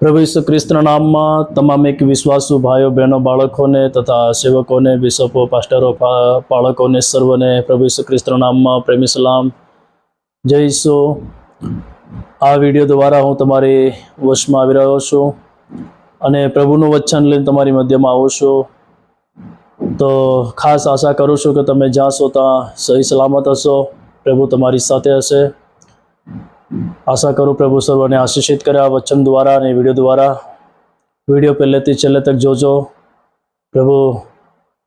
પ્રભુ ઈસુ ખ્રિસ્તના નામમાં તમામ એક વિશ્વાસુ ભાઈઓ, બહેનો, બાળકોને તથા સેવકોને, બિશપો, પાસ્ટરો બાળકોને સર્વને પ્રભુ ઈસુ ખ્રિસ્તના નામમાં પ્રેમી, સલામ, જય ઈસુ. આ વીડિયો દ્વારા હું તમારી વશમાં આવી રહ્યો છું અને પ્રભુનું વચન લઈને તમારી મધ્યમાં આવું છું. તો ખાસ આશા કરું છું કે તમે જ્યાં છો ત્યાં સહી સલામત હશો. પ્રભુ તમારી સાથે હશે. આશા કરું પ્રભુ સર્વને આશીષિત કરે આ વચન દ્વારા અને વીડિયો દ્વારા. વીડિયો પહેલેથી છેલ્લે તક જોજો. પ્રભુ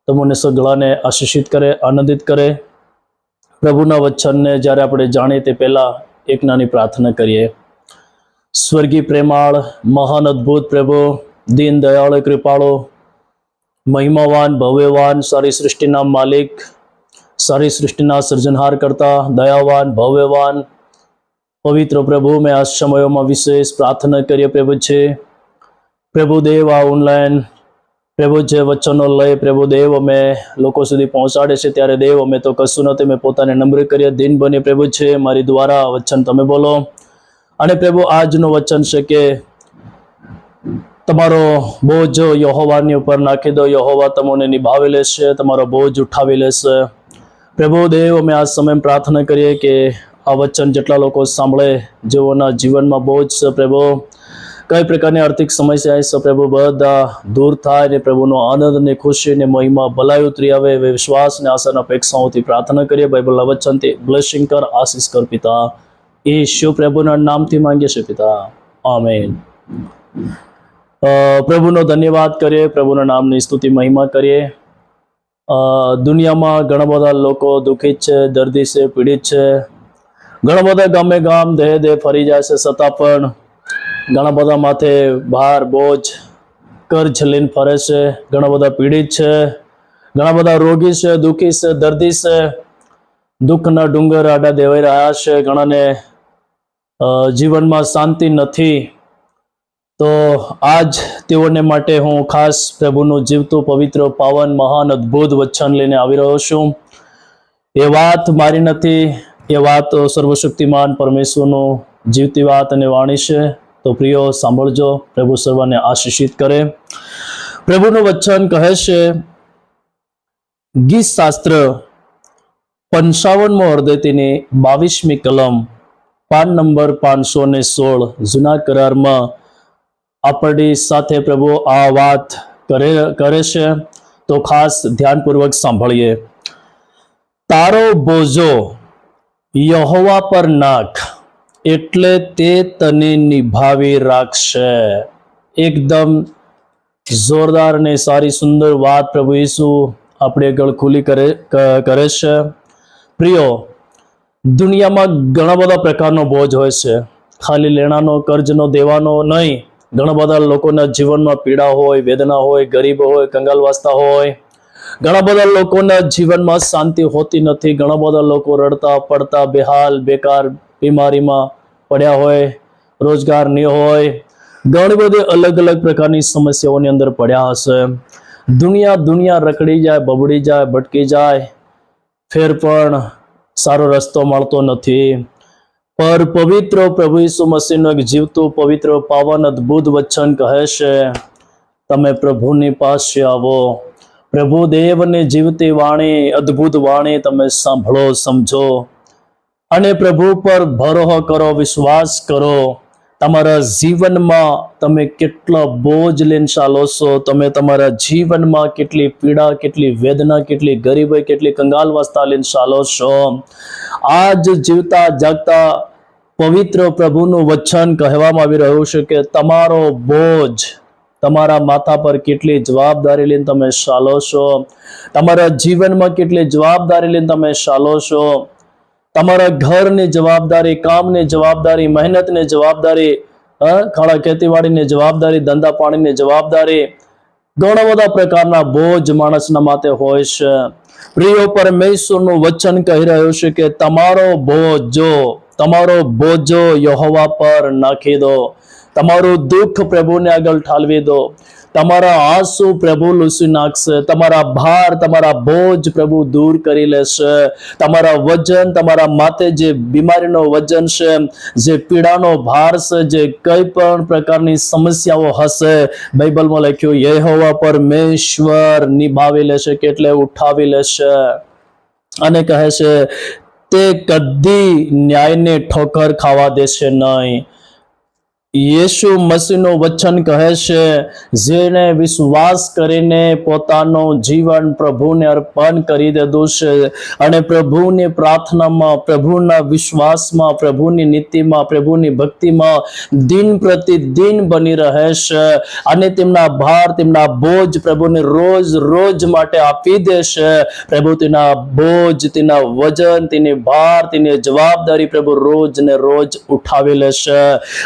તમને સગળાને આશીષિત કરે, આનંદિત કરે. પ્રભુના વચનને જ્યારે આપણે જાણીએ તે પહેલાં એક નાની પ્રાર્થના કરીએ. સ્વર્ગી પ્રેમાળ, મહાન અદ્ભુત પ્રભુ, દીન દયાળ કૃપાળો, મહિમાવાન, ભવ્યવાન, સારી સૃષ્ટિના માલિક, સારી સૃષ્ટિના સર્જનહાર કરતા, દયાવાન, ભવ્યવાન પવિત્ર પ્રભુ મેં આ સમયોમાં વિશેષ પ્રાર્થના કરીએ પ્રભુ છે. પ્રભુ દેવ, આ ઓનલાઈન પ્રભુ જે વચનો લઈ પ્રભુ દેવ, અમે લોકો સુધી પહોંચાડે છે. ત્યારે દેવ, અમે તો કશું નથી મેં પોતાને નમ્ર કરીએ. દિન બની પ્રભુ છે, મારી દ્વારા વચન તમે બોલો. અને પ્રભુ, આજનું વચન છે કે તમારો બોજ યહોવાની ઉપર નાખી દો. યહોવા તમને નિભાવી લેશે, તમારો બોજ ઉઠાવી લેશે. પ્રભુ દેવ, અમે આ સમય પ્રાર્થના કરીએ કે આ વચન જેટલા લોકો સાંભળે જેઓના જીવનમાં બહુ જ પ્રભુ. કઈ પ્રકારની આર્થિક સમસ્યા છે પ્રભુ? બધા દૂર થાય ને પ્રભુનો આનંદ ને ખુશી ને મહિમા ભલાઈ ઉતરી આવે એવે વિશ્વાસ ને આશાના અપેક્ષાઓથી પ્રાર્થના કરીએ. બાઇબલના વચનથી બ્લેસિંગ કર, આશીષ કર પિતા. એ શિવ પ્રભુના નામથી માંગીએ છીએ પિતા. આમેન. પ્રભુનો ધન્યવાદ કરીએ, પ્રભુના નામની સ્તુતિ, મહિમા કરીએ. દુનિયામાં ઘણા બધા લોકો દુઃખિત છે, દર્દી છે, પીડિત છે. ઘણા બધા ગામે ગામ દેહ દેહ ફરી જાય છે છતાં પણ ઘણા બધા માથે ભાર, બોજ, કર્જ લઈને ફરે છે. ઘણા બધા પીડિત છે. ઘણા બધા રોગી છે, દુઃખી છે, દર્દી છે. દુઃખના ડુંગર આડા દેવાઈ રહ્યા છે. ઘણાને જીવનમાં શાંતિ નથી. તો આજ તેઓને માટે હું ખાસ પ્રભુનું જીવતું પવિત્ર પાવન મહાન અદ્ભુત વચન લઈને આવી રહ્યો છું. એ વાત મારી નથી. એ વાત સર્વશક્તિમાન પરમેશ્વરનું જીવતી વાત અને વાણી છે. તો પ્રિયો, સાંભળજો. પ્રભુ સર્વને આશીષિત કરે. પ્રભુનું વચન કહે છે ગીત શાસ્ત્ર પંચાવનમો અર્ધતીની બાવીસમી કલમ, પાન નંબર પાંચસો ને સોળ, જૂના કરારમાં આપણી સાથે પ્રભુ આ વાત કરે કરે છે. તો ખાસ ધ્યાનપૂર્વક સાંભળીએ. તારો બોજો યહોવા પર નાખ, એટલે તે તને નિભાવી રાખશે. એકદમ જોરદાર અને સારી સુંદર વાત પ્રભુ ઈસુ આપણે આગળ ખુલ્લી કરે કરે છે. પ્રિયો, દુનિયામાં ઘણા બધા પ્રકારનો બોજ હોય છે. ખાલી લેણાનો, કર્જનો, દેવાનો નહીં, ઘણા બધા લોકોના જીવનમાં પીડા હોય, વેદના હોય, ગરીબ હોય કંગાલવાસતા હોય ઘણા બધા લોકોના જીવનમાં શાંતિ હોતી નથી. ઘણા બધા લોકો રડતા, પડતા, બેહાલ, બેકાર, બીમારીમાં પડ્યા હોય, રોજગાર નહીં હોય. ઘણી બધી અલગ અલગ પ્રકારની સમસ્યાઓની અંદર પડ્યા હશે. દુનિયા દુનિયા રખડી જાય, બબડી જાય, ભટકી જાય. ફેર પણ સારો રસ્તો મળતો નથી. પર પવિત્ર પ્રભુ ઈસુ મસીહનું એક જીવતું, પવિત્ર પાવન અદ્ભુત વચન કહે છે, તમે પ્રભુની પાસે આવો. પ્રભુ દેવની જીવતી વાણી, અદ્ભુત વાણી તમે સાંભળો, સમજો. અને પ્રભુ પર ભરોહો કરો, વિશ્વાસ કરો. તમારા જીવનમાં તમે કેટલો બોજ લઈને ચાલો છો તમે તમારા જીવનમાં કેટલી પીડા, કેટલી વેદના, કેટલી ગરીબાઈ કેટલી કંગાલવસ્તા લઈને ચાલો છો આજ જીવતા જાગતા પવિત્ર પ્રભુનું વચન કહેવામાં આવી રહ્યું છે કે તમારો બોજ તમારા માથા પર કેટલી જવાબદારી લઈને તમે ચાલો છો? તમારા જીવનમાં કેટલી જવાબદારી લઈને તમે ચાલો છો? તમારા ઘરની જવાબદારી, કામની જવાબદારી, મહેનતની જવાબદારી ખાડા ખેતીવાડીની જવાબદારી, ધંધા પાણીની જવાબદારી, ઘણા બધા પ્રકારના બોજ માણસના માથે હોય છે. પ્રિય પરમેશ્વરનું વચન કહી રહ્યું છે કે તમારો બોજો તમારો બોજો યહોવા પર નાખી દો. તમારું દુઃખ પ્રભુને આગળ ઠાલવી દો. તમારા આંસુ પ્રભુ લૂસી નાખશે. તમારા ભાર, તમારા બોજ પ્રભુ દૂર કરી લેશે. તમારા વજન, તમારા માથે જે બીમારીનો વજન છે, જે પીડાનો ભાર છે, જે કઈ પણ પ્રકારની સમસ્યાઓ હશે, બાઇબલમાં લખ્યું, યહોવા પરમેશ્વર નિભાવી લેશે કે એટલે ઉઠાવી લેશે. અને કહે છે, તે કદી ન્યાયને ઠોકર ખાવા દેશે નહીં. યેસુ મસીહનું વચન કહે છે જેને વિશ્વાસ કરીને પોતાનું જીવન પ્રભુને અર્પણ કરી દીધું છે અને પ્રભુની પ્રાર્થનામાં, પ્રભુના વિશ્વાસમાં, પ્રભુની નીતિમાં, પ્રભુની ભક્તિમાં દિન પ્રતિદિન બની રહે છે અને તેમના ભાર, તેમના બોજ પ્રભુને રોજ રોજ માટે આપી દેશે પ્રભુ તેના બોજ, તેના વજન, તેની ભાર, તેની જવાબદારી પ્રભુ રોજ ને રોજ ઉઠાવી લેશે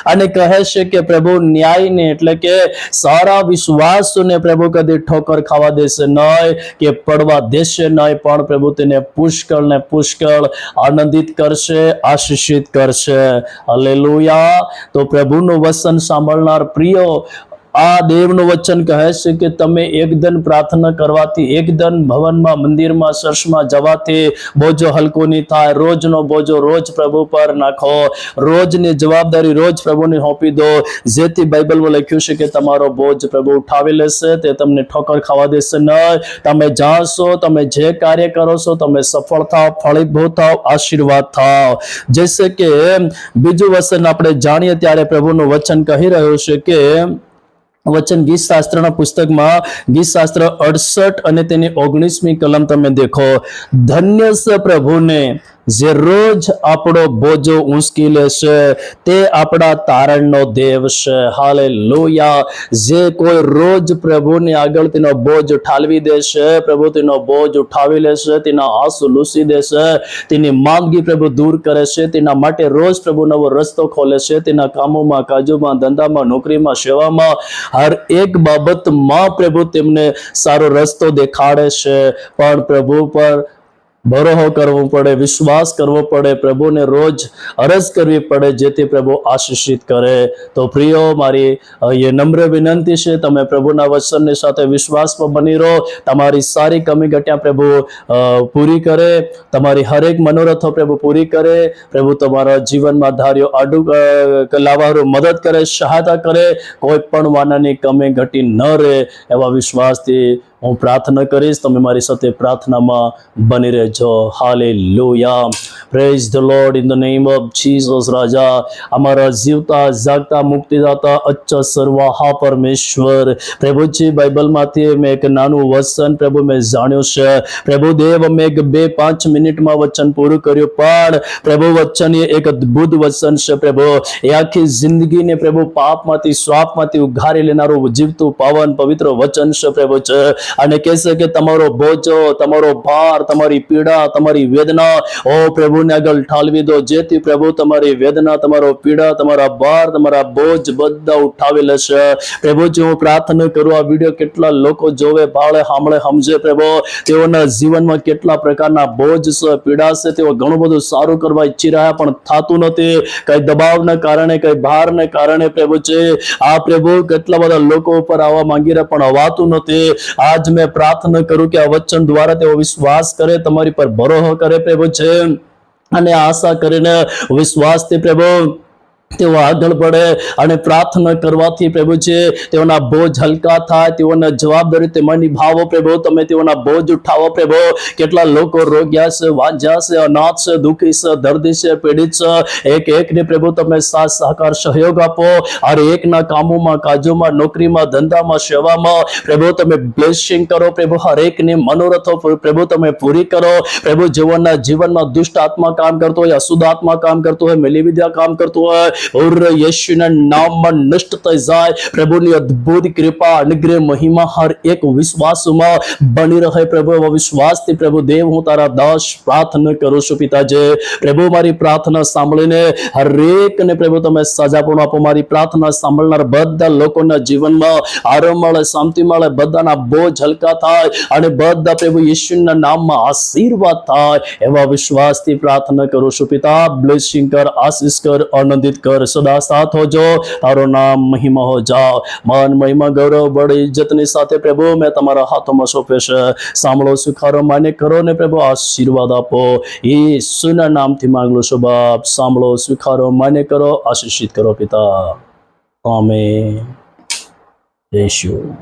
અને કહે છે કે પ્રભુ ન્યાયને એટલે કે સારા વિશ્વાસને પ્રભુ કદી ઠોકર ખાવા દેશે નહીં, કે પડવા દેશે નહીં, પણ પ્રભુ તેને પુષ્કળ ને પુષ્કળ આનંદિત કરશે, આશીષિત કરશે. હાલેલુયા તો પ્રભુનું વસન સાંભળનાર પ્રિયો આ દેવનું વચન કહે છે કે તમે એકદન પ્રાર્થના કરવાથી એકદન ભવનમાં, મંદિરમાં, ચર્ચમાં જવાથી બોજો હલકો નહીં થાય. રોજનો બોજો રોજ પ્રભુ પર નાખો. રોજની જવાબદારી રોજ પ્રભુને સોંપી દો. જેથી બાઇબલમાં લખ્યું છે કે તમારો બોજ પ્રભુ ઉઠાવી લેશે, તે તમને ઠોકર ખાવા દેશે નહીં. તમે જાણશો, તમે જે કાર્ય કરો છો, તમે સફળ થાવ ફળીભૂત થાવ આશીર્વાદ થાવ જૈસે કે બીજું વચન આપણે જાણીએ ત્યારે પ્રભુનું વચન કહી રહ્યું છે કે વચન ગીત શાસ્ત્રના પુસ્તકમાં ગીત શાસ્ત્ર અડસઠ અને તેની ઓગણીસમી કલમ તમે દેખો. ધન્ય પ્રભુને જે રોજ આપણો બોજો ઊંચકી લેશે, તે આપણા તારણનો દેવ છે. હાલે લોયા જે કોઈ રોજ પ્રભુની આગળ તેનો બોજ ઠાલવી દેશે, પ્રભુ તેનો બોજ ઉઠાવી લેશે, તેના આંસુ લૂસી દેશે, તેની માંદગી પ્રભુ દૂર કરે છે, તેના માટે રોજ પ્રભુ નવો રસ્તો ખોલે છે, તેના કામોમાં, કાજુમાં, ધંધામાં, નોકરીમાં, સેવામાં, હર એક બાબતમાં પ્રભુ તેમને સારો રસ્તો દેખાડે છે. પણ પ્રભુ પર ભરોહો કરવો પડે, વિશ્વાસ કરવો પડે, પ્રભુને રોજ અરજ કરવી પડે, જેથી પ્રભુ આશીષિત કરે. તો પ્રિયો, મારી એ નમ્ર વિનંતી છે, તમે પ્રભુના વચનની સાથે વિશ્વાસમાં બની રહો. તમારી સારી કમી ઘટ્યા પ્રભુ પૂરી કરે. તમારી હરેક મનોરથો પ્રભુ પૂરી કરે. પ્રભુ તમારા જીવનમાં ધાર્યો આડું લાવવાનું મદદ કરે, સહાયતા કરે. કોઈ પણ વાનાની કમી ઘટી ન રહે એવા વિશ્વાસથી હું પ્રાર્થના કરીશ, તમે મારી સાથે પ્રાર્થનામાં બની રહેજો. Hallelujah praise the Lord in the name of Jesus રાજા. અમારા જીવતા, જાગતા, મુક્તિદાતા, અચ્છા, સર્વાહા પરમેશ્વર. પ્રભુજી બાઇબલમાંથી મેં એક નાનું વચન પ્રભુ મેં જાણ્યું છે. પ્રભુ દેવ, મેં એક બે પાંચ મિનિટમાં વચન પૂરું કર્યું, પણ પ્રભુ વચન એ એક અદ્ભુત વચન છે પ્રભુ. એ આખી જિંદગીને પ્રભુ પાપમાંથી શ્વાપમાંથી ઉઘારી લેનારું જીવતું, પાવન, પવિત્ર વચન છે પ્રભુ છે. અને કહેશે કે તમારો બોજો તમારો ભાર, તમારી પીડા, તમારી વેદના, ઓ પ્રભુને આગળ ઠાલવી દો. જેથી પ્રભુ તમારી વેદના, તમારો પીડા, તમારા ભાર, તમારા બોજ બધા ઉઠાવી લેશે. પ્રભુજી હું પ્રાર્થના કરું, આ વીડિયો કેટલા લોકો જોવે, ભાળે, સાંભળે, સમજે પ્રભુ. તેઓના જીવનમાં કેટલા પ્રકારના બોજ છે પીડા છે તેઓ ઘણું બધું સારું કરવા ઈચ્છી રહ્યા, પણ થતું નથી. કઈ દબાવના કારણે, કઈ ભારને કારણે પ્રભુ છે. આ પ્રભુ કેટલા બધા લોકો ઉપર આવવા માંગી રહ્યા, પણ અવાતું નથી. આજ મેં પ્રાર્થના કરું કે આ વચન દ્વારા તેઓ વિશ્વાસ કરે, તમારી પર ભરોસો કરે પ્રભુ છે. અને આશા કરીને વિશ્વાસથી પ્રભુ તેઓ આગળ પડે અને પ્રાર્થના કરવાથી પ્રભુ છે, તેઓના બોજ હલકા થાય, તેઓના જવાબદારી તેમાં નિભાવો પ્રભુ, તમે તેઓના બોજ ઉઠાવો પ્રભુ. કેટલા લોકો રોગ્યા છે વાંઝ્યા છે, અનાથ છે, દુઃખી છે, દર્દી છે, પીડિત છે. એક એકને પ્રભુ તમે સાથ સહકાર સહયોગ આપો. હર એકના કામોમાં, કાજોમાં, નોકરીમાં, ધંધામાં, સેવામાં પ્રભુ તમે બ્લેસિંગ કરો પ્રભુ. હર એકની મનોરથો પ્રભુ તમે પૂરી કરો. પ્રભુ જીવનના જીવનમાં દુષ્ટ આત્મા કામ કરતો હોય, અશુદ્ધ આત્મા કામ કરતો હોય મેલી વિદ્યા કામ કરતું હોય ઓર યેશુના નામમાં નષ્ટ થઈ જાય પ્રભુની અદ્ભુત કૃપા અનુગ્રહ મહિમા હર એક વિશ્વાસમાં બની રહે પ્રભુ એવા વિશ્વાસથી પ્રભુ દેવ હું તારા દાસ પ્રાર્થના કરું છું પિતાજે પ્રભુ મારી પ્રાર્થના સાંભળીને હરેકને પ્રભુ તમે સજા પણ આપો મારી પ્રાર્થના સાંભળનાર બધા લોકોના જીવનમાં આરામ મળે શાંતિ મળે બધાના બોજ હલકા થાય અને બધા પ્રભુ યેશુના નામમાં આશીર્વાદ થાય એવા વિશ્વાસથી પ્રાર્થના કરું છું પિતા બ્લેસિંગ કર આશીષ કર આનંદિત કર સદા સાથ હોજો. તારો નામ મહિમા હો જાઓ માન મહિમા ગૌરવ બળ ઇજ્જતની સાથે પ્રભુ, મેં તમારા હાથોમાં સોંપે છે. સાંભળો, સ્વીકારો, માન્ય કરો ને પ્રભુ, આશીર્વાદ આપો. એ સુના નામથી માંગલો છો બાપ. સાંભળો, સ્વીકારો, માન્ય કરો, આશીષિત કરો પિતા. આમેન. યેશુ